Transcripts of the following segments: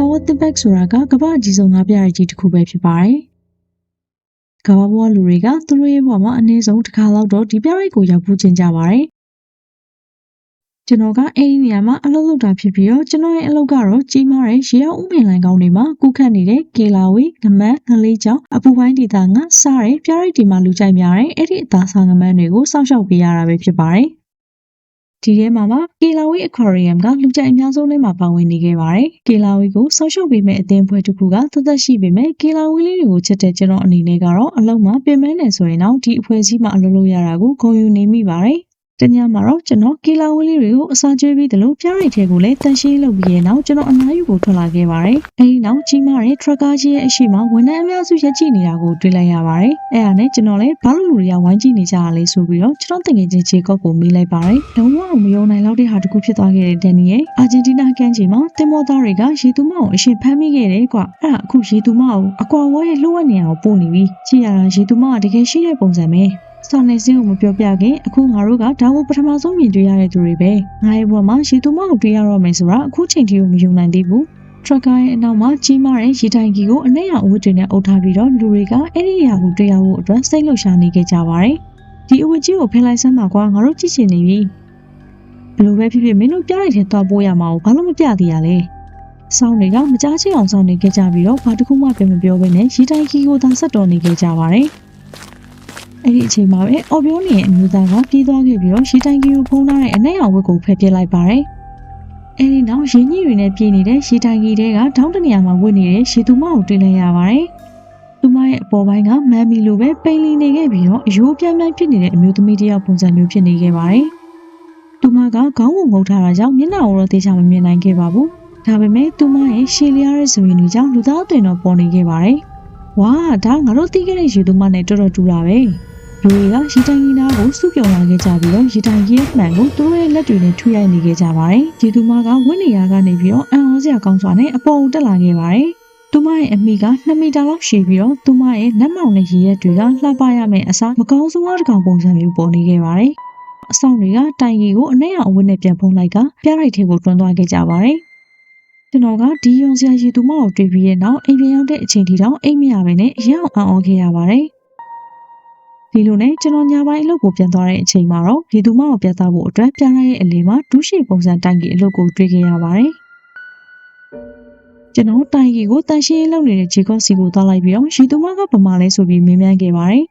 Aqua Thibac ဆိုတာကကမ္ဘာအကြီးဆုံးငါးပြားရည်ကြီးတစ်ခုပဲဖြစ်ပါတယ်။ကမ္ဘာပေါ်ကလူတွေကသူတို့ရဲ့ဘဝမှာအနည်းဆုံးတစ်ခါလောက်တော့ဒီပြားရည်ကိုရောက်ဖူးခြင်းကြပါတယ်။ကျွန်တော်ကအဲ့ဒီနေရာမှာအလုပ်လုပ်တာဖြစ်ပြီးတော့ကျွန်တော်ရဲ့အလုပ်ကတော့ကြီးမားတဲ့ရေအောင်ဥမင်လိုင်းကောင်းတွေမှာကုခတ်နေတဲ့ကေလာဝေငမတ်ငလေးချောင်းအပူပိုင်းဒေသငါစားတဲ့ပြားရည်ဒီမှာလူကြိုက်များတဲ့အဲ့ဒီအသားစားငမန်းတွေကိုစောင့်ရှောက်ပေးရတာပဲဖြစ်ပါတယ်။ ဒီထဲမှာမှကေလာဝီအခွာရီယမ်ကလူကြိုက်အများဆုံးလေးမှာပါဝင်နေခဲ့ပါတယ်။ကေလာဝီကိုဆောက်ရှုပ်ပေးမဲ့အသင်းဖွဲ့တစ်ခုကသတ်သက်ရှိပေမဲ့ကေလာဝီလေးတွေကိုချက်တဲ့ကျွန်တော်အနေနဲ့ကတော့အလုံးမှာပြင်မဲနေဆိုရင်တော့ဒီအဖွဲ့အစည်းမှာအလုပ်လုပ်ရတာကိုဂုဏ်ယူနေမိပါတယ်။ တညမှာတော့ကျွန်တော်ကီလာဝီလေးတွေကိုအစာကျွေးပြီးတယ်လို့ပြားရိတ်ထဲကိုလည်းတန်ရှင်းလုပ်ပြီးရဲ့နောက်ကျွန်တော်အနားယူကိုထွက်လာခဲ့ပါတယ်။အဲဒီနောက်ကြီးမားတဲ့ trucker ကြီးရဲ့အရှိမဝန်ထမ်းအများစုရက်ကြည့်နေတာကိုတွေ့လိုက်ရပါတယ်။အဲဒါနဲ့ကျွန်တော်လည်းဘာလို့လူတွေကဝိုင်းကြည့်နေကြရလဲဆိုပြီးတော့ကျွန်တော်တငယ်ချင်းခြေကောက်ကိုမေးလိုက်ပါတယ်။လုံးဝမယုံနိုင်လောက်တဲ့ဟာတစ်ခုဖြစ်သွားခဲ့တဲ့ဒန်နီရဲ့အာဂျင်တီးနားကမ်းခြေမှာတင်မောသားတွေကရေသူမအောင်အရှင်ဖမ်းမိခဲ့တယ်ကွာ။အဲ့ဒါအခုရေသူမအောင်အကွာဝဲရဲ့လှုပ်ဝက်နေအောင်ပို့နေပြီ။ကြည့်ရတာရေသူမကတကယ်ရှိတဲ့ပုံစံပဲ။ စောင်းနေစင်းကိုမပြောပြခင်အခုငါတို့ကဒါကိုပထမဆုံးမြင်တွေ့ရတဲ့သူတွေပဲငါရဲ့ဘဝမှာရေသူမကိုတွေ့ရတော့မယ်ဆိုတာအခုချိန်ထိကိုမယုံနိုင်သေးဘူးထရက်ကာရဲ့အနောက်မှာကြီးမားတဲ့ရေတိုင်ကြီးကိုအနက်ရောင်အဝတ်တွေနဲ့အုပ်ထားပြီးတော့လူတွေကအဲ့ဒီအရာကိုတွေ့ရဖို့အတွက်စိတ်လှုပ်ရှားနေကြကြပါတယ်ဒီအဝတ်ကြီးကိုဖယ်လိုက်စမ်းပါကွာငါတို့ကြည့်ချင်နေပြီဘလို့ပဲဖြစ်ဖြစ်မင်းတို့ပြလိုက်တဲ့သွားပိုးရမှာကိုဘာလို့မပြသေးရလဲဆောင်းတွေကမကြားချင်အောင်ဆောင်းနေကြကြပြီးတော့ဘာတစ်ခုမှပြန်မပြောဘဲနဲ့ရေတိုင်ကြီးကိုသာဆက်တော်နေကြကြပါတယ် အဲ့ဒီအချိန်မှာပဲအော်ပြောနေတဲ့အမျိုးသားကပြေးသွားခဲ့ပြီးတော့ရှီတိုင်ကီကိုဖုံးထားတဲ့အနက်ရောင်ဝတ်ကိုဖယ်ပစ်လိုက်ပါတယ်။အဲ့ဒီနောက်ရင်းကြီးတွေနဲ့ပြေးနေတဲ့ရှီတိုင်ကီတဲကတောင်းတနေရာမှာဝတ်နေတဲ့ရှီသူမကိုတွေ့လိုက်ရပါတယ်။သူမရဲ့အပေါ်ပိုင်းကမမ်မီလိုပဲပိန်လီနေခဲ့ပြီးတော့အယိုးပြန်းပြန်းဖြစ်နေတဲ့အမျိုးသမီးတစ်ယောက်ပုံစံမျိုးဖြစ်နေခဲ့ပါတယ်။သူမကခေါင်းကိုငုံထားတာကြောင့်မျက်နှာကိုတော့သေချာမမြင်နိုင်ခဲ့ပါဘူး။ဒါပေမဲ့သူမရဲ့ရှည်လျားတဲ့ဇဝင်တွေကြောင့်လူသားအသွင်တော့ပေါ်နေခဲ့ပါတယ်။ဝါဒါငါတို့သိခဲ့တဲ့ရေသူမနဲ့တော်တော်တူတာပဲ။ လူတွေကရီတိုင်ကြီးနားကိုစုပြုံလာခဲ့ကြပြီးတော့ရီတိုင်ကြီးမှန်ကိုသူတို့ရဲ့လက်တွေနဲ့ထုရိုက်နေခဲ့ကြပါတယ်။ဒီသူမကဝင်းနေရာကနေပြီးတော့အံ့ဩစရာကောင်းစွာနဲ့အပေါ်ကိုတက်လာခဲ့ပါတယ်။သူမရဲ့အမိက2မီတာလောက်ရှည်ပြီးတော့သူမရဲ့လက်မောင်နဲ့ရေရက်တွေကလှပရမယ့်အစားမကောင်းဆုံးတစ်ကောင်ပုံစံမျိုးပေါ်နေခဲ့ပါတယ်။အဆောင်တွေကတိုင်ကြီးကိုအနက်ရောင်အဝတ်နဲ့ပြန်ဖုံးလိုက်ကပြရိုက်ထဲကိုတွန်းသွားခဲ့ကြပါတယ်။ကျွန်တော်ကဒီယွန်စရာရေသူမကိုတွေ့ပြီးတဲ့နောက်အိမ်ပြန်ရောက်တဲ့အချိန်ထိတော့အိမ်မရဘဲနဲ့အရောက်အံ့ဩခဲ့ရပါတယ်။ ဒီလိုနဲ့ကျွန်တော်ညပိုင်းအလုပ်ကိုပြန်သွားတဲ့အချိန်မှာတော့ဒီသူမကိုပြသဖို့အတွက်ပြန်ရရဲ့အလေးမှာဒူးရှိပုံစံတိုင်ကြီးအလုပ်ကိုတွေ့ခဲ့ရပါတယ်။ကျွန်တော်တိုင်ကြီးကိုတန်ရှင်းရေးလုပ်နေတဲ့ဂျေကော့စီကိုသွားလိုက်ပြီးတော့ရီသူမကဗမာလဲဆိုပြီးမေးမြန်းခဲ့ပါတယ်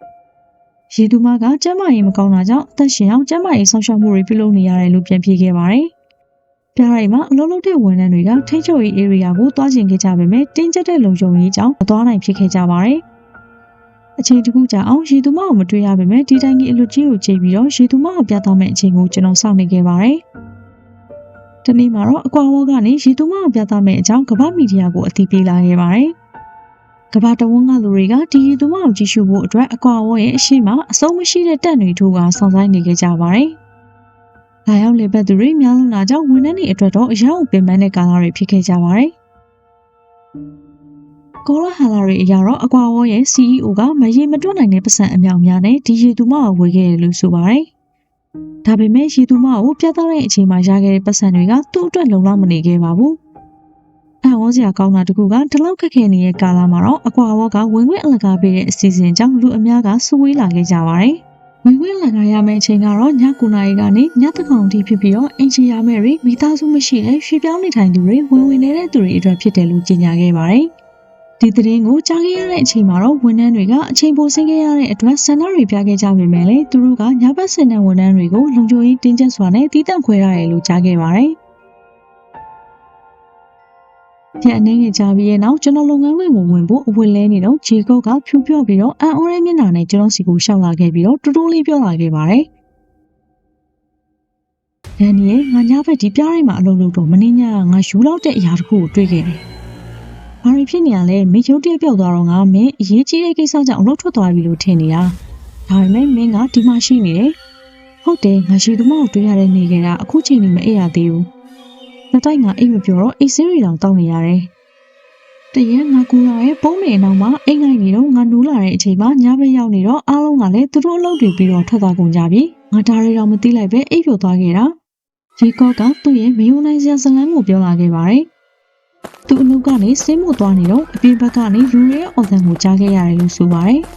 ။ရီသူမကကျမ်းမာရေးမကောင်းတာကြောင့်အသက်ရှင်အောင်ကျမ်းမာရေးဆောင်ရှောက်မှုတွေပြုလုပ်နေရတယ်လို့ပြန်ဖြေခဲ့ပါတယ်။ပြရိုက်မှာအလုပ်လုပ်တဲ့ဝန်ထမ်းတွေကထိတ်ချုပ်ရေး area ကိုသွားကျင်ခဲ့ကြပေမဲ့တင်းကျပ်တဲ့လုံခြုံရေးကြောင့်မသွားနိုင်ဖြစ်ခဲ့ကြပါတယ်။ အချိန်တခုကြာအောင်ရေသူမကိုမတွေ့ရပေမဲ့ဒီတိုင်းကြီးအလွတ်ကြီးကိုချိန်ပြီးတော့ရေသူမကိုပြသမယ့်အချိန်ကိုကျွန်တော်စောင့်နေခဲ့ပါတယ်။ဒီနေ့မှာတော့အကွာဝေါကနေရေသူမကိုပြသမယ့်အကြောင်းကမ္ဘာမီဒီယာကိုအသိပေးလာခဲ့ပါတယ်။ကမ္ဘာတဝန်းကလူတွေကဒီရေသူမကိုကြည့်ရှုဖို့အတွက်အကွာဝေါရဲ့အရှိမအဆုံးမရှိတဲ့တက်တွေထိုးကစောင့်ဆိုင်နေခဲ့ကြပါတယ်။လာရောက်လေပတ်သူတွေများလွန်းတာကြောင့်ဝန်ထမ်းတွေအတွက်တော့အရောက်ပင်ပန်းတဲ့ကာလတွေဖြစ်ခဲ့ကြပါတယ်။ ကောလာဟာလာတွေအရာတော့အကွာဝေါ်ရဲ့ CEO ကမရေမတွက်နိုင်တဲ့ပတ်စံအမြောက်များနဲ့ဒီရေသူမကိုဝေခဲ့တယ်လို့ဆိုပါတယ်။ဒါပေမဲ့ရေသူမကိုပြတ်သားတဲ့အချိန်မှာရခဲ့တဲ့ပတ်စံတွေကသူ့အတွက်လုံလောက်မနေခဲ့ပါဘူး။အဟောစရာကောင်းတာတခုကဒီလောက်ခက်ခဲနေတဲ့ကာလမှာတော့အကွာဝေါ်ကဝင်ခွင့်အလကားပေးတဲ့အစီအစဉ်ကြောင့်လူအများကစူဝေးလာခဲ့ကြပါတယ်။ဝင်ခွင့်လန်ကားရမယ့်အချိန်ကတော့ည9နာရီကနေညတကောင်ထိဖြစ်ပြီးတော့အင်ဂျင်ရမယ်တွေမိသားစုမရှိတဲ့ရွှေပြောင်းနေထိုင်သူတွေဝင်ဝင်နေတဲ့သူတွေအတွက်ဖြစ်တယ်လို့ကြေညာခဲ့ပါတယ်။ ဒီသတင်းကိုကြားခဲ့ရတဲ့အချိန်မှာတော့ဝန်ထမ်းတွေကအချိန်ပိုဆင်းခဲ့ရတဲ့အတွက်ဆန္ဒတွေပြခဲ့ကြပေမဲ့လည်းသူတို့ကညဘက်စင်တဲ့ဝန်ထမ်းတွေကိုလုံခြုံရေးတင်းကျပ်စွာနဲ့တီးတန့်ခွဲရတယ်လို့ကြားခဲ့ပါတယ်။ပြန်အနေငယ်ကြပြီးရဲ့နောက်ကျွန်တော်လုပ်ငန်းခွင်ကိုဝင်ဖို့အဝတ်လဲနေတော့ဂျေကော့ကဖြူပြော့ပြီးတော့အန်အော်ရဲ့မျက်နှာနဲ့ကျွန်တော်စီကိုရှောက်လာခဲ့ပြီးတော့တူတူလေးပြောလာခဲ့ပါတယ်။ဒန်နီရဲ့ငါညဘက်ဒီပြားရိုက်မှာအလုပ်လုပ်တော့မင်းညကငါယူလောက်တဲ့အရာတစ်ခုကိုတွေ့ခဲ့တယ်။ ဘာတွေဖြစ်နေရလဲမင်းရုပ်တရက်ပြောက်သွားတော့ငါမင်းအရေးကြီးတဲ့ကိစ္စကြောင့်အလုပ်ထွက်သွားပြီလို့ထင်နေတာဒါပေမဲ့မင်းကဒီမှာရှိနေတယ်ဟုတ်တယ်ငါရှိသူမကိုတွေ့ရတဲ့နေခဲ့တာအခုချိန်နေမအိပ်ရသေးဘူးနှစ်တိုက်ငါအိပ်မပြောတော့အိတ်ဆေးရီတောင်တောက်နေရတယ်တရက်ငါကူရရဲ့ပုံးနေနောက်မှာအိမ်ငိုင်နေတော့ငါနူးလာတဲ့အချိန်မှာညဘက်ရောက်နေတော့အားလုံးကလည်းသူတို့အလုပ်တွေပြီးတော့ထွက်သွားကုန်ကြပြီငါဒါတွေတော့မသိလိုက်ပဲအိပ်ပျော်သွားခဲ့တာရေကော့ကသူ့ရဲ့မယုံနိုင်စရာဇလန်းကိုပြောလာခဲ့ပါတယ် သူအလုပ်ကနေဆင်းမသွားနေတော့အပြင်ဘက်ကနေလူတွေရဲ့အော်တန်ကိုကြားခဲ့ရတယ်လို့ဆိုပါတယ်။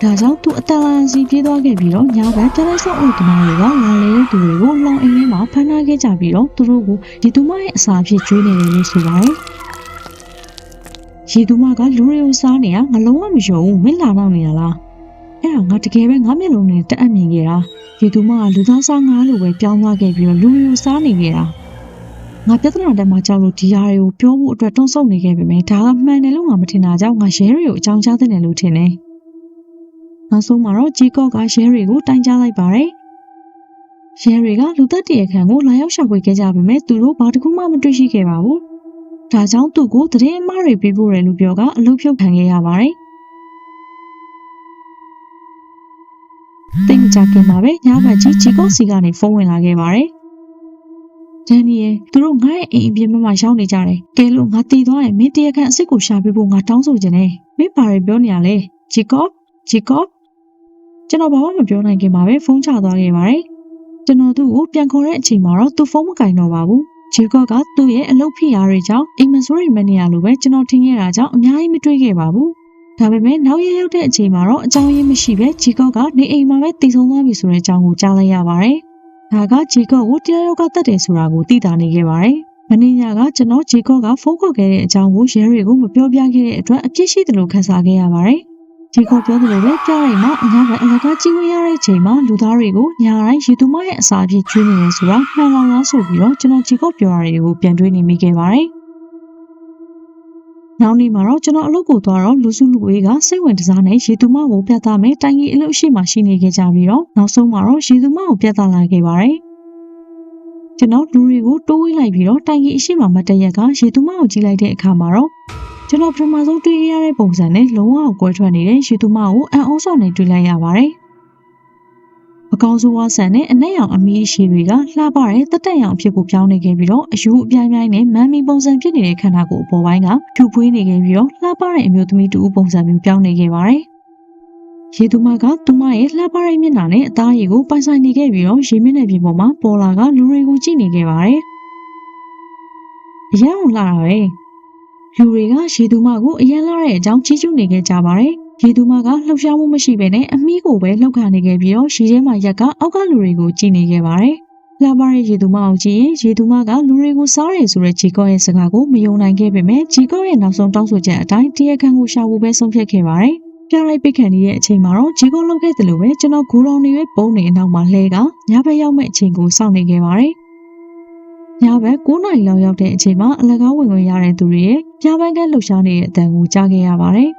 ဒါကြောင့်သူအတန်လာစီပြေးသွားခဲ့ပြီးတော့ညဘက်ပြလိုက်ဆုံးအုပ်သမားတွေကလာလေတဲ့သူတွေကိုလောင်အိမ်ထဲမှာဖမ်းထားခဲ့ကြပြီးတော့သူတို့ကိုဒီသူမရဲ့အစာအဖြစ်ကျွေးနေတယ်လို့ဆိုပါတယ်။ရေသူမကလူတွေကိုစားနေတာငလုံးဝမယုံဘူးမင်းလာတော့နေတာလား။အဲ့ဒါငါတကယ်ပဲငါမျက်လုံးနဲ့တက်အပ်မြင်ခဲ့တာ။ရေသူမကလူသားစားငါလိုပဲပြောင်းသွားခဲ့ပြီးတော့လူတွေကိုစားနေခဲ့တာ။ ငါပြဿနာတက်မှာကြောက်လို့ဒီဟာတွေကိုပြောဖို့အတွက်တွန်းဆုတ်နေခဲ့ပေမဲ့ဒါကမှန်တယ်လို့ငါမထင်တာကြောင့်ငါရဲတွေကိုအကြောင်းကြားတဲ့တယ်လို့ထင်တယ်။နောက်ဆုံးမှာတော့ဂျီကော့ကရဲတွေကိုတိုင်ကြားလိုက်ပါတယ်။ရဲတွေကလူသက်တရခန့်ကိုလာရောက်ရှာဖွေခဲ့ကြပေမဲ့သူတို့ဘာတစ်ခုမှမတွေ့ရှိခဲ့ပါဘူး။ဒါကြောင့်သူ့ကိုသတင်းအမှားတွေပေးဖို့ရလို့ပြောကအလုပ်ဖြုတ်ခံခဲ့ရပါတယ်။တိတ်မကြခင်မှာပဲညဘက်ကြီးဂျီကော့စီကနေဖုန်းဝင်လာခဲ့ပါတယ်။ ဒန်နီယယ်သူတို့ငါ့ရဲ့အိမ်အပြင်ဘက်မှာရောက်နေကြတယ်။ကဲလို့ငါတည်သွားရင်မင်းတရခန့်အစ်စ်ကိုရှာပေးဖို့ငါတောင်းဆိုချင်တယ်။မင်းဘာတွေပြောနေရလဲ။ဂျီကော့ဂျီကော့ကျွန်တော်ဘာမှမပြောနိုင်ခင်မှာပဲဖုန်းချသွားခဲ့ပါတယ်။ကျွန်တော်သူ့ကိုပြန်ခေါ်တဲ့အချိန်မှာတော့သူဖုန်းမကင်တော့ပါဘူး။ဂျီကော့ကသူ့ရဲ့အလုပ်ဖြစ်ရာတွေကြောင့်အိမ်မဆိုးရိမ်မနေရလို့ပဲကျွန်တော်ထင်ခဲ့တာကြောင့်အများကြီးမတွေးခဲ့ပါဘူး။ဒါပေမဲ့နောက်ရရောက်တဲ့အချိန်မှာတော့အကြောင်းရင်းမရှိပဲဂျီကော့ကနေအိမ်မှာပဲတည်ဆုံးသွားပြီဆိုတဲ့အကြောင်းကိုကြားလိုက်ရပါတယ်။ ဒါကဂျီကော့ကိုတရားရောက်ကတတ်တယ်ဆိုတာကိုသိတာနေခဲ့ပါတယ်။မင်းညာကကျွန်တော်ဂျီကော့ကဖုန်းခေါ်ခဲ့တဲ့အကြောင်းကိုရဲတွေကိုမပြောပြခဲ့တဲ့အတွက်အပြစ်ရှိတယ်လို့ခန်းစားခဲ့ရပါတယ်။ဒီကောပြောသလိုပဲပြရိုက်မှာအများကအလကားကြီးဝင်ရတဲ့အချိန်မှာလူသားတွေကိုညာတိုင်းရေသူမရဲ့အစာအဖြစ်ကျွေးနေတယ်ဆိုတာမှန်လားလားဆိုပြီးတော့ကျွန်တော်ကြီးကောပြောရတွေကိုပြန်တွေးနေမိခဲ့ပါတယ်။ နောက်နေ့မှာတော့ကျွန်တော်အလုပ်ကိုသွားတော့လူစုလူဝေးကစိတ်ဝင်စားနဲ့ရေသူမကိုပြသမယ်တိုင်ကြီးအလုပ်ရှိမှရှိနေခဲ့ကြပြီးတော့နောက်ဆုံးမှာတော့ရေသူမကိုပြသလာခဲ့ပါတယ်။ကျွန်တော်လူတွေကိုတိုးဝေးလိုက်ပြီးတော့တိုင်ကြီးအရှိမမတရက်ကရေသူမကိုကြည့်လိုက်တဲ့အခါမှာတော့ကျွန်တော်ပထမဆုံးတွေ့ရတဲ့ပုံစံနဲ့လုံးဝကွဲထွက်နေတဲ့ရေသူမကိုအံ့ဩစွာနဲ့တွေ့လိုက်ရပါတယ်။ အကောင်းဆုံးဝါဆန်နဲ့အနက်ရောင်အမီးအရှိတွေကလှပတဲ့တက်တက်ရောင်အဖြစ်ကိုပြောင်းနေခဲ့ပြီးတော့အယူအပြိုင်ပြိုင်နဲ့မမ်းမီပုံစံဖြစ်နေတဲ့ခန္ဓာကိုယ်အပေါ်ပိုင်းကဖြူဖွေးနေခဲ့ပြီးတော့လှပတဲ့အမျိုးသမီးတူပုံစံမျိုးပြောင်းနေခဲ့ပါတယ်။ရေသူမကသူမရဲ့လှပတဲ့မျက်နှာနဲ့အသားရည်ကိုပိုင်ဆိုင်နေခဲ့ပြီးတော့ရေမျက်နှာပြင်ပေါ်မှာပေါ်လာကလူတွေကိုကြည့်နေခဲ့ပါတယ်။အရန်လှတာပဲ။လူတွေကရေသူမကိုအရန်လာတဲ့အကြောင်းချီးကျူးနေခဲ့ကြပါတယ်။ ရေသူမကလှုပ်ရှားမှုမရှိဘဲနဲ့အမီးကိုပဲလှုပ်ခါနေခဲ့ပြီးတော့ရေထဲမှာရက်ကအောက်ကလူတွေကိုကြည့်နေခဲ့ပါတယ်။လာပါတဲ့ရေသူမကိုကြည့်ရင်ရေသူမကလူတွေကိုစားရဲဆိုတဲ့ဂျီကော့ရဲ့စကားကိုမယုံနိုင်ခဲ့ပေမဲ့ဂျီကော့ရဲ့နောက်ဆုံးတောင်းဆိုချက်အတိုင်းတရားခံကိုရှာဖို့ပဲဆုံးဖြတ်ခဲ့ပါတယ်။ပြလိုက်ပိတ်ခံနေတဲ့အချိန်မှာတော့ဂျီကောလှုပ်ခဲ့တယ်လို့ပဲကျွန်တော်ဂူရောင်တွေရဲ့ပုံနေအနောက်မှာလှဲကညဘက်ရောက်မဲ့အချိန်ကိုစောင့်နေခဲ့ပါတယ်။ညဘက်9နာရီလောက်ရောက်တဲ့အချိန်မှာအလကားဝင်ဝင်ရတဲ့သူတွေရဲ့ပြပန်းကလှုပ်ရှားနေတဲ့အတန်ကိုကြားခဲ့ရပါတယ်။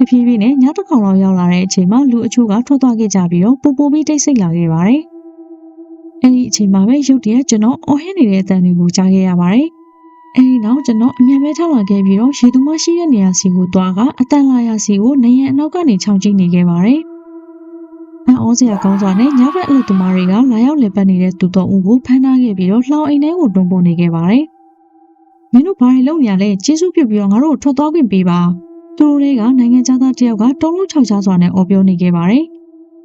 တဖြည်းဖြည်းနဲ့ညတစ်ခေါက်လောက်ရောက်လာတဲ့အချိန်မှာလူအချို့ကထွက်သွားခဲ့ကြပြီးတော့ပူပူပြီးတိတ်ဆိတ်လာခဲ့ပါတယ်။အဲဒီအချိန်မှာပဲရုတ်တရက်ကျွန်တော်အော်ဟင်းနေတဲ့အတန်တွေကိုကြားခဲ့ရပါတယ်။အဲဒီနောက်ကျွန်တော်အမြန်ပဲထောက်လာခဲ့ပြီးတော့ရေသူမရှိတဲ့နေရာစီကိုသွားကအတန်လာရာစီကိုနေရန်အနောက်ကနေခြောင်ကြည့်နေခဲ့ပါတယ်။အံ့ဩစရာကောင်းစွာနဲ့ညဘက်အလုပ်သမားတွေကလာရောက်လည်ပတ်နေတဲ့သူတော်ဦးကိုဖမ်းထားခဲ့ပြီးတော့လှောင်အိမ်ထဲကိုတွန်းပို့နေခဲ့ပါတယ်။မင်းတို့ဘာတွေလုပ်နေရလဲကျေးဇူးပြုပြီးတော့ငါတို့ထွက်သွားခွင့်ပေးပါ။ သူတို့တွေကနိုင်ငံသားတယောက်ကတုံးလုံးချောက်ချစွာနဲ့အော်ပြောနေခဲ့ပါတယ်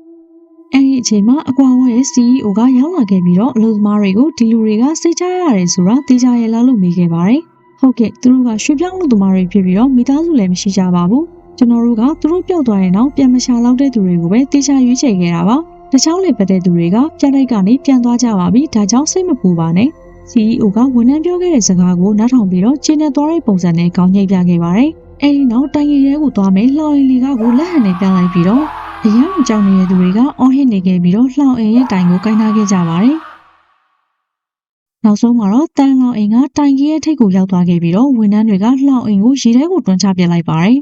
။အဲဒီအချိန်မှာအကွာဝဲရဲ့ CEO ကရောက်လာခဲ့ပြီးတော့အလုပ်သမားတွေကိုဒီလူတွေကစိတ်ချရတယ်ဆိုတာသိကြရလားလို့မေးခဲ့ပါတယ်။ဟုတ်ကဲ့သူတို့ကရွှေပြောင်းလူသမားတွေဖြစ်ပြီးတော့မိသားစုလည်းမရှိကြပါဘူး။ကျွန်တော်တို့ကသူတို့ပျောက်သွားတဲ့နောက်ပြန်မရှာလောက်တဲ့သူတွေကိုပဲတေချာရွေးချယ်ခဲ့တာပါ။တခြားလေပတ်တဲ့သူတွေကပြန်လိုက်ကနေပြန်သွားကြပါပြီ။ဒါကြောင့်စိတ်မပူပါနဲ့။ CEO ကဝန်ထမ်းပြောခဲ့တဲ့စကားကိုနားထောင်ပြီးတော့ကျင်းနေသွားတဲ့ပုံစံနဲ့ခေါင်းညိတ်ပြခဲ့ပါတယ်။ အဲဒီနောက်တိုင်ရီရဲကိုသွားမယ်လှောင်ရင်လီကကိုလက်ဟန်နဲ့ပြလိုက်ပြီးတော့အရန်ကြောင်နေတဲ့သူတွေကအော်ဟစ်နေခဲ့ပြီးတော့လှောင်အိမ်ရဲ့တိုင်ကိုကိုင်းထားခဲ့ကြပါတယ်။နောက်ဆုံးမှာတော့တန်လောင်အိမ်ကတိုင်ကြီးရဲ့ထိတ်ကိုရောက်သွားခဲ့ပြီးတော့ဝန်ထမ်းတွေကလှောင်အိမ်ကိုရေထဲကိုတွန်းချပစ်လိုက်ပါတယ်။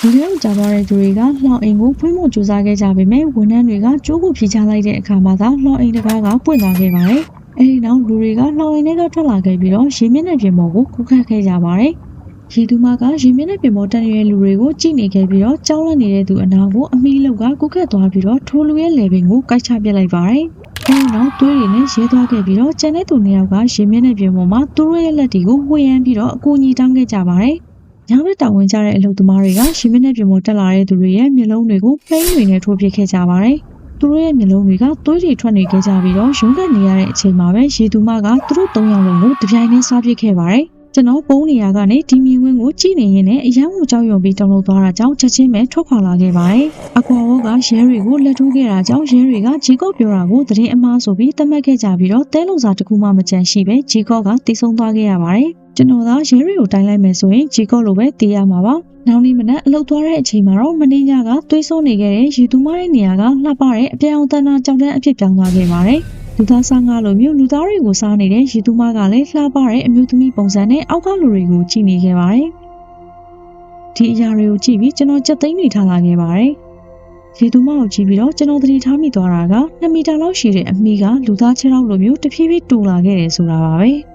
ဒီထဲကိုကြာသွားတဲ့သူတွေကလှောင်အိမ်ကိုဖွင့်ဖို့ကြိုးစားခဲ့ကြပေမဲ့ဝန်ထမ်းတွေကကျိုးကိုဖြေချလိုက်တဲ့အခါမှာသာလှောင်အိမ်တစ်ကားကပွင့်သွားခဲ့ပါတယ်။အဲဒီနောက်လူတွေကလှောင်အိမ်ထဲကထွက်လာခဲ့ပြီးတော့ရေမျက်နှာပြင်ပေါ်ကိုခုခတ်ခဲ့ကြပါတယ်။ ရေသူမကရေမျက်နှာပြင်ပေါ်တက်နေတဲ့လူတွေကိုကြည့်နေခဲ့ပြီးတော့ကြောက်လန့်နေတဲ့သူအနာကိုအမီးလောက်ကကုခတ်သွားပြီးတော့ထိုးလူရဲ့လေပင်ကိုကိုက်ချပစ်လိုက်ပါတယ်။အဲဒီနောက်သွေးတွေနဲ့ရဲသွားခဲ့ပြီးတော့ကျန်တဲ့သူနှစ်ယောက်ကရေမျက်နှာပြင်ပေါ်မှာသူတို့ရဲ့လက်တွေကိုဝှေ့ရမ်းပြီးတော့အကူအညီတောင်းခဲ့ကြပါတယ်။ညဘက်တာဝန်ကျတဲ့အလုပ်သမားတွေကရှင်မင်းနဲ့ပြင်ပေါ်တက်လာတဲ့သူတွေရဲ့မျက်လုံးတွေကိုဖိန်းတွေနဲ့ထိုးပစ်ခဲ့ကြပါတယ်။သူတို့ရဲ့မျက်လုံးတွေကသွေးတွေထွက်နေခဲ့ကြပြီးတော့ရုန်းကန်နေရတဲ့အချိန်မှာပဲရေသူမကသူတို့သုံးယောက်လုံးကိုတပြိုင်တည်းစားပစ်ခဲ့ပါတယ် ကျွန်တော်ပုံးနေရကနေဒီမြင်ကွင်းကိုကြည့်နေရင်းနဲ့အရန်ကိုကြောက်ရွံ့ပြီးတုန်လှုပ်သွားတာကြောင့်ချက်ချင်းပဲထွက်ခွာလာခဲ့ပါတယ်။အကွာဝေါကရဲတွေကိုလက်ထိုးခဲ့တာကြောင့်ရဲတွေကဂျီကော့ပြောတာကိုသတင်းအမှားဆိုပြီးသတ်မှတ်ခဲ့ကြပြီးတော့တဲလုံစာတစ်ခုမှမကြန့်ရှိပဲဂျီကော့ကတိဆုံးသွားခဲ့ရပါတယ်။ကျွန်တော်သာရဲတွေကိုတိုင်းလိုက်မယ်ဆိုရင်ဂျီကော့လိုပဲတည်ရမှာပါ။နောက်နေ့မနက်အလုပ်သွားတဲ့အချိန်မှာတော့မင်းညကသွေးဆိုးနေခဲ့တဲ့ရေသူမရဲ့နေရာကလှပတဲ့အပြောင်တန်းတန်းကြောက်တဲ့အဖြစ်ပြောင်းသွားခဲ့ပါတယ်။ လူသားစားငါလိုမျိုးလူသားတွေကိုစားနေတဲ့ရေသူမကလည်းလှပတဲ့အမျိုးသမီးပုံစံနဲ့အောက်ကလူတွေကိုကြည့်နေခဲ့ပါတယ်။ဒီအရာတွေကိုကြည့်ပြီးကျွန်တော်ကြက်သိမ်းနေထားလာခဲ့ပါတယ်။ရေသူမကိုကြည့်ပြီးတော့ကျွန်တော်သတိထားမိသွားတာက2မီတာလောက်ရှိတဲ့အမီကလူသားခြေထောက်လိုမျိုးတဖြည်းဖြည်းတူလာခဲ့တယ်ဆိုတာပါပဲ။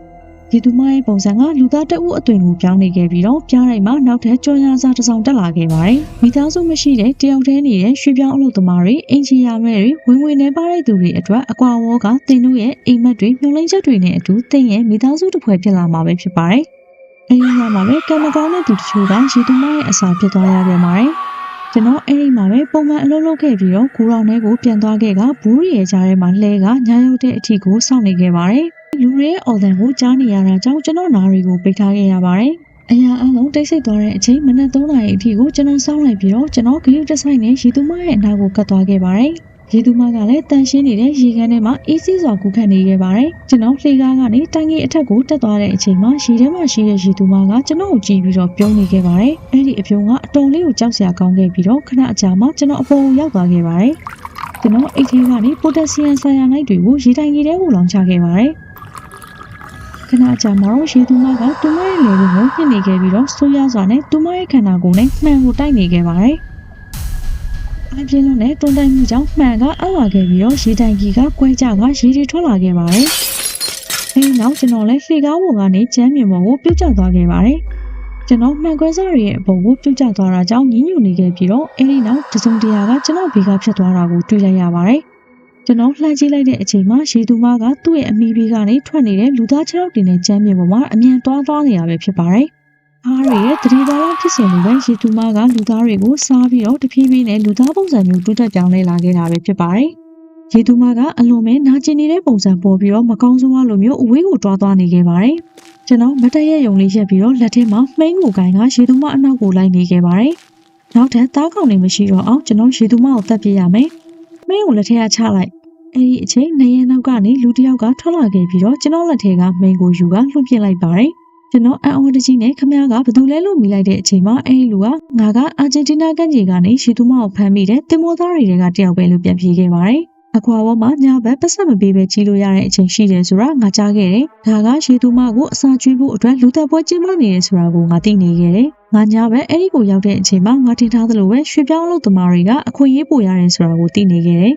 ရေသူမရဲ့ပုံစံကလူသားတအုပ်အသွင်ကိုပြောင်းနေခဲ့ပြီးတော့ပြားတိုင်းမှာနောက်ထပ်ကြော်ညာစာတစ်စောင်တက်လာခဲ့ပါတယ်။မိသားစုမရှိတဲ့တယောက်တည်းနေတဲ့ရွှေပြောင်းအလုပ်သမားတွေအင်ဂျီယာမဲတွေဝင်ဝင်နေပါတဲ့သူတွေအတွက်အကွာဝေါကတင်တို့ရဲ့အိမ်မက်တွေမျောလင်းချက်တွေနဲ့အတူတင်ရဲ့မိသားစုတစ်ဖွဲ့ဖြစ်လာမှာပဲဖြစ်ပါတယ်။အဲဒီညမှာပဲကံမကောင်းတဲ့သူတချို့ကရေသူမရဲ့အစာဖြစ်သွားရပြန်ပါတယ်။ကျွန်တော်အဲ့ဒီမှာပဲပုံမှန်အလုပ်လုပ်ခဲ့ပြီးတော့ကိုရောင်ထဲကိုပြန်သွားခဲ့ကဘူးရီရဲ့ကြားထဲမှာလှဲကညာရုပ်တဲ့အထီကိုစောင့်နေခဲ့ပါတယ်။ လူတွေရဲ့အော်တန်ကိုကြားနေရတာကြောင့်ကျွန်တော်နားတွေကိုပိတ်ထားခဲ့ရပါတယ်။အရာအလုံးတိတ်ဆိတ်သွားတဲ့အချိန်မနက်3နာရီအထိကိုကျွန်တော်စောင့်လိုက်ပြီးတော့ကျွန်တော်ဂရုတစိုက်နဲ့ရေသူမရဲ့အနာကိုကတ်သွားခဲ့ပါတယ်။ရေသူမကလည်းတန်ရှင်းနေတဲ့ရေခမ်းထဲမှာအေးစီးစွာကူးခတ်နေခဲ့ပါတယ်။ကျွန်တော်လှေကားကနေတိုင်ကြီးအထက်ကိုတက်သွားတဲ့အချိန်မှာရေထဲမှာရှိတဲ့ရေသူမကကျွန်တော်ကိုကြည့်ပြီးတော့ပြုံးနေခဲ့ပါတယ်။အဲ့ဒီအပြုံးကအတော်လေးကိုကြောက်စရာကောင်းခဲ့ပြီးတော့ခဏအကြာမှကျွန်တော်အပေါ်ကိုရောက်သွားခဲ့ပါတယ်။ကျွန်တော်အိတ်ထဲကနေပိုတက်ဆီယမ်ဆာယာနိုက်တွေကိုရေတိုင်ကြီးထဲကိုလောင်ချခဲ့ပါတယ်။ ခဏကြာမှာတော့ရေသူမကသူမရဲ့လေကိုညှစ်နေခဲ့ပြီးတော့ဆိုးရစွာနဲ့သူမရဲ့ခန္ဓာကိုယ်နဲ့မှန်ကိုတိုက်နေခဲ့ပါတယ်။အပြင်းလုံးနဲ့တွန်းတိုက်မှုကြောင့်မှန်ကအလာခဲ့ပြီးတော့ရေတိုင်ကြီးကကွဲကြကရေတွေထွက်လာခဲ့ပါတယ်။အဲဒီနောက်ကျွန်တော်လည်းလှေကားပေါ်ကနေကျမ်းမြေပေါ်ကိုပြုတ်ကျသွားခဲ့ပါတယ်။ကျွန်တော်မှန်ကွဲစားရရဲ့အပေါ်ကိုပြုတ်ကျသွားတာကြောင့်ညှဉ်းညူနေခဲ့ပြီးတော့အဲဒီနောက်တစုံတရာကကျွန်တော်ဘေကဖြတ်သွားတာကိုတွေ့လိုက်ရပါတယ်။ ကျွန်တော်လှမ်းကြည့်လိုက်တဲ့အချိန်မှာရေသူမကသူ့ရဲ့အမိဘေးကနေထွက်နေတဲ့လူသားခြေထောက်တွေနဲ့ကြမ်းမြေပေါ်မှာအမြန်သွားသွားနေတာပဲဖြစ်ပါတယ်။အားရရဲ့တတိသားလောက်ဖြစ်စဉ်လိုပဲရေသူမကလူသားတွေကိုစားပြီးတော့တဖြည်းဖြည်းနဲ့လူသားပုံစံမျိုးတိုးတက်ပြောင်းလဲလာခဲ့တာပဲဖြစ်ပါတယ်။ရေသူမကအလွန်ပဲနာကျင်နေတဲ့ပုံစံပေါ်ပြီးတော့မကောင်းဆိုးလိုမျိုးအဝေးကိုတွားသွားနေခဲ့ပါတယ်။ကျွန်တော်မတရက်ယုံလေးရက်ပြီးတော့လက်ထဲမှာမှိန်းကိုကိုင်ကရေသူမအနောက်ကိုလိုက်နေခဲ့ပါတယ်။နောက်ထပ်သားကောင်တွေမရှိတော့အောင်ကျွန်တော်ရေသူမကိုတက်ပြရမယ်။ မင်းကိုလက်ထဲကချလိုက်အဲ့ဒီအချိန်နေရနောက်ကနေလူတစ်ယောက်ကထွက်လာခဲ့ပြီးတော့ကျွန်တော်လက်ထဲကမိန်ကိုယူကလွှတ်ပစ်လိုက်ပါတယ်ကျွန်တော်အံ့ဩတကြီးနဲ့ခမ ्या ကဘသူလဲလို့မိလိုက်တဲ့အချိန်မှာအဲ့ဒီလူကငါကအာဂျင်တီးနားကန့်ကြီးကနေရှီသူမကိုဖမ်းမိတဲ့တင်မောသားတွေကတယောက်ပဲလို့ပြန်ပြေးခဲ့ပါတယ် အခွာဝမှာညာဘက်ပတ်ဆက်မပေးပဲကြီးလို့ရတဲ့အချိန်ရှိတယ်ဆိုတာငါကြားခဲ့တယ်။ဒါကရှီသူမကိုအစာကျွေးဖို့အတွက်လူသက်ပွဲကျင်းပနေတယ်ဆိုတာကိုငါသိနေခဲ့တယ်။ငါညာဘက်အဲ့ဒီကိုရောက်တဲ့အချိန်မှာငါထင်ထားသလိုပဲရွှေပြောင်းလို့သမားတွေကအခွင့်အရေးပိုရတယ်ဆိုတာကိုသိနေခဲ့တယ်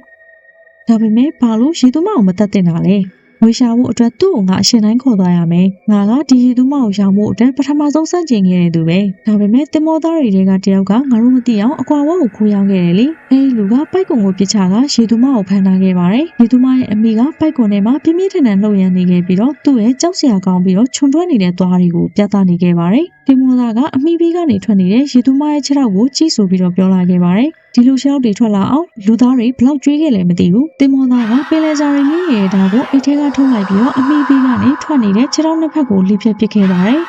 ဒါပေမဲ့ဘာလို့ရေသူမအောင်မတတ်တင်တာလဲ ငွေရှာဖို့အတွက်သူ့ကိုငါအရှင်တိုင်းခေါ်သွားရမယ်ငါကဒီရေသူမအောင်ရောင်းဖို့အတွက်ပထမဆုံးစန့်ကျင်ခဲ့တဲ့သူပဲဒါပေမဲ့တင်မောသားတွေကတယောက်ကငါတို့မသိအောင်အကွာဝတ်ကိုခိုးရောင်းခဲ့တယ်လေအဲဒီလူကပိုက်ကွန်ကိုပြစ်ချကရေသူမအောင်ဖမ်းထားခဲ့ပါတယ်ရေသူမရဲ့အမိကပိုက်ကွန်ထဲမှာပြင်းပြင်းထန်ထန်လှုပ်ရမ်းနေခဲ့ပြီးတော့သူ့ရဲ့ကြောက်စရာကောင်းပြီးတော့ခြုံတွဲနေတဲ့သွားတွေကိုပြသနေခဲ့ပါတယ်တင်မောသားကအမိဘေးကနေထွက်နေတဲ့ရေသူမရဲ့ခြေထောက်ကိုကြီးဆိုပြီးတော့ပြောလာခဲ့ပါတယ် ဒီလိုရှောက်တွေထွက်လာအောင်လူသားတွေဘလောက်ကြွေးခဲ့လဲမသိဘူးတင်မောသားကပင်လယ်စာတွေငင်းရတာကိုအိတ်ထဲကထုတ်လိုက်ပြီးတော့အမိပေးကနေထွက်နေတဲ့ခြေထောက်နှစ်ဖက်ကိုလှိဖျက်ပစ်ခဲ့ပါတယ်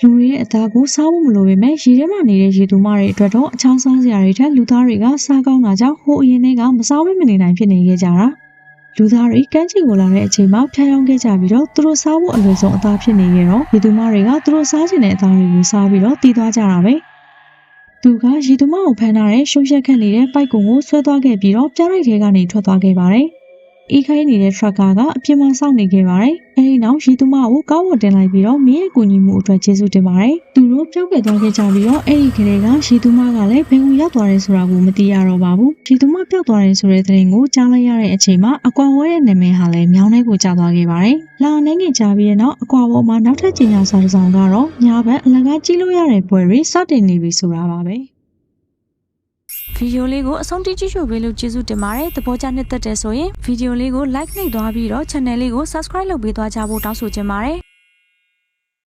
လူတွေရဲ့အသားကိုစားဖို့မလိုပေမဲ့ရေထဲမှာနေတဲ့ရေသူမတွေအတွက်တော့အခြားစားစရာတွေထက်လူသားတွေကစားကောင်းတာကြောင့်ဟိုအရင်ကမစားဘဲမနေနိုင်ဖြစ်နေခဲ့ကြတာလူသားတွေကမ်းခြေကိုလာတဲ့အချိန်မှာဖျားယောင်းခဲ့ကြပြီးတော့သူတို့စားဖို့အလွယ်ဆုံးအသားဖြစ်နေကြတော့ရေသူမတွေကသူတို့စားချင်တဲ့အသားတွေကိုစားပြီးတော့တည်သွားကြတာပဲ သူကရီသူမကိုဖမ်းထားတဲ့ ရှုပ်ရက်ခက်နေတဲ့ပိုက်ကွန်ကိုဆွဲသွားခဲ့ပြီးတော့ပြလိုက်ထဲကနေထွက်သွားခဲ့ပါတယ်။ အေးခိုင်းနေတဲ့ ထရက်ကာကအပြင်မှာစောင့်နေခဲ့ပါတယ်။အဲဒီနောက်ရီသူမကိုကားပေါ်တင်လိုက်ပြီးတော့မင်းရဲ့ကူညီမှုအတွက်ကျေးဇူးတင်ပါတယ်။သူတို့ပြောက်ခဲ့သွားခဲ့ကြပြီးတော့အဲဒီကလေးကရီသူမကလည်းဘယ်ကိုရောက်သွားတယ်ဆိုတာကိုမသိရတော့ပါဘူး။ရီသူမပျောက်သွားတယ်ဆိုတဲ့သတင်းကိုကြားလိုက်ရတဲ့အချိန်မှာအကွာဝဲရဲ့နာမည်ဟာလည်းမြောင်းထဲကိုကျသွားခဲ့ပါတယ်။လာနေငင်ကြပြီးတဲ့နောက်အကွာဝဲမှာနောက်ထပ်ကျင်ညာစာတစ်စောင်ကတော့ညာဘက်အလကားကြီးလို့ရတဲ့ပွဲတွေစတင်နေပြီဆိုတာပါပဲ။ ဗီဒီယိုလေးကိုအဆုံးထိကြည့်ရှုပေးလို့ကျေးဇူးတင်ပါတယ်။သဘောကျနှစ်သက်တယ်ဆိုရင်ဗီဒီယိုလေးကို like နှိပ်သွားပြီးတော့ channel လေးကို subscribe လုပ်ပေးသွားကြဖို့တောင်းဆိုချင်ပါတယ်။